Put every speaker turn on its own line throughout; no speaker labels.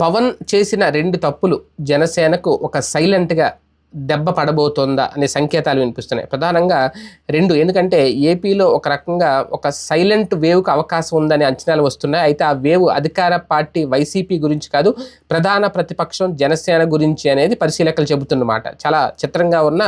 పవన్ చేసిన రెండు తప్పులు జనసేనకు ఒక సైలెంట్గా దెబ్బ పడబోతోందా అనే సంకేతాలు వినిపిస్తున్నాయి. ప్రధానంగా రెండు ఎందుకంటే ఏపీలో ఒక రకంగా ఒక సైలెంట్ వేవ్కి అవకాశం ఉందని అంచనాలు వస్తున్నాయి. అయితే ఆ వేవ్ అధికార పార్టీ వైసీపీ గురించి కాదు ప్రధాన ప్రతిపక్షం జనసేన గురించి అనేది పరిశీలకులు చెబుతున్నమాట. చాలా చిత్రంగా ఉన్న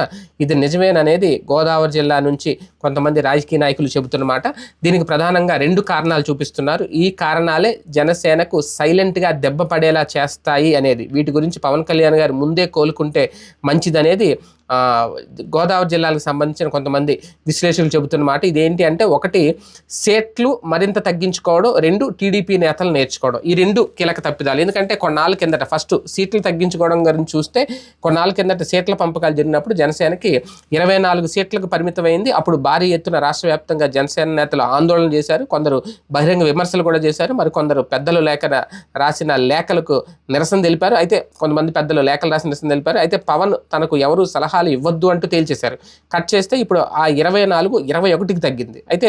ఇది నిజమేననేది గోదావరి జిల్లా నుంచి కొంతమంది రాజకీయ నాయకులు చెబుతున్నమాట. దీనికి ప్రధానంగా రెండు కారణాలు చూపిస్తున్నారు. ఈ కారణాలే జనసేనకు సైలెంట్గా దెబ్బ పడేలా చేస్తాయి అనేది. వీటి గురించి పవన్ కళ్యాణ్ గారు ముందే కోలుకుంటే మంచి మంచిదనేది ఆ, గోదావరి జిల్లాలకు సంబంధించిన కొంతమంది విశ్లేషకులు చెబుతున్న మాట ఇదేంటి అంటే ఒకటి సీట్లు మరింత తగ్గించుకోవడం రెండు టీడీపీ నేతలు నేర్చుకోవడం. ఈ రెండు కీలక తప్పిదాలు. ఎందుకంటే కొన్నాళ్ళ కిందట ఫస్ట్ సీట్లు తగ్గించుకోవడం గురించి చూస్తే కొన్నాళ్ళ కిందట సీట్ల పంపకాలు జరిగినప్పుడు జనసేనకి ఇరవై నాలుగు సీట్లకు పరిమితమైంది. అప్పుడు భారీ ఎత్తున రాష్ట్ర వ్యాప్తంగా జనసేన నేతలు ఆందోళన చేశారు. కొందరు బహిరంగ విమర్శలు కూడా చేశారు. మరి కొందరు పెద్దలు లేఖ రాసిన లేఖలకు నిరసన తెలిపారు. అయితే కొంతమంది పెద్దలు లేఖలు రాసిన నిరసన తెలిపారు. అయితే పవన్ తనకు ఎవరు సలహా సలహాలు ఇవ్వద్దు అంటూ తేల్చేశారు. కట్ చేస్తే ఇప్పుడు ఆ ఇరవై నాలుగు ఇరవై ఒకటికి తగ్గింది. అయితే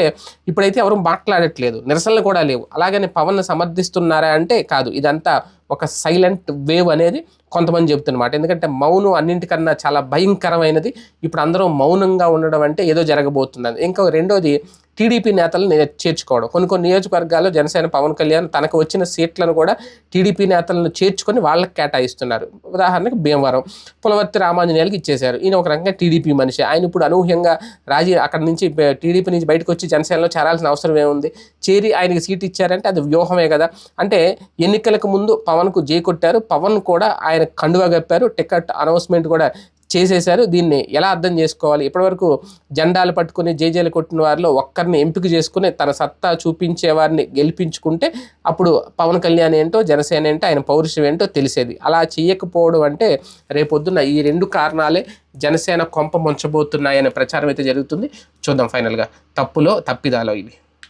ఇప్పుడైతే ఎవరు మాట్లాడట్లేదు. నిరసనలు కూడా లేవు. అలాగని పవన్ సమర్థిస్తున్నారా అంటే కాదు. ఇదంతా ఒక సైలెంట్ వేవ్ అనేది కొంతమంది చెబుతున్నమాట. ఎందుకంటే మౌనం అన్నింటికన్నా చాలా భయంకరమైనది. ఇప్పుడు అందరూ మౌనంగా ఉండడం అంటే ఏదో జరగబోతున్నది ఇంకా రెండోది టీడీపీ నేతలను చేర్చుకోవడం. కొన్ని కొన్ని నియోజకవర్గాల్లో జనసేన పవన్ కళ్యాణ్ తనకు వచ్చిన సీట్లను కూడా టీడీపీ నేతలను చేర్చుకొని వాళ్ళకి కేటాయిస్తున్నారు. ఉదాహరణకు భీమవరం పులవర్తి రామాంజనేయులకి ఇచ్చేశారు. ఈయన ఒక రకంగా టీడీపీ మనిషి. ఆయన ఇప్పుడు అనూహ్యంగా రాజీ అక్కడ నుంచి టీడీపీ నుంచి బయటకు వచ్చి జనసేనలో చేరాల్సిన అవసరం ఏముంది? చేరి ఆయనకి సీట్ ఇచ్చారంటే అది వ్యూహమే కదా. అంటే ఎన్నికలకు ముందు పవన్కు జే కొట్టారు. పవన్ కూడా ఆయన కండువా కప్పారు. టికెట్ అనౌన్స్మెంట్ కూడా చేసేశారు. దీన్ని ఎలా అర్థం చేసుకోవాలి? ఇప్పటివరకు జెండాలు పట్టుకుని జేజేలు కొట్టిన వారిలో ఒక్కరిని ఎంపిక చేసుకుని తన సత్తా చూపించే వారిని గెలిపించుకుంటే అప్పుడు పవన్ కళ్యాణ్ ఏంటో జనసేన ఏంటో ఆయన పౌరుషం ఏంటో తెలిసేది. అలా చేయకపోవడం అంటే రేపొద్దున ఈ రెండు కారణాలే జనసేన కొంప ముంచబోతున్నాయనే ప్రచారం అయితే జరుగుతుంది. చూద్దాం ఫైనల్గా. తప్పులో తప్పిదాలో ఇవి.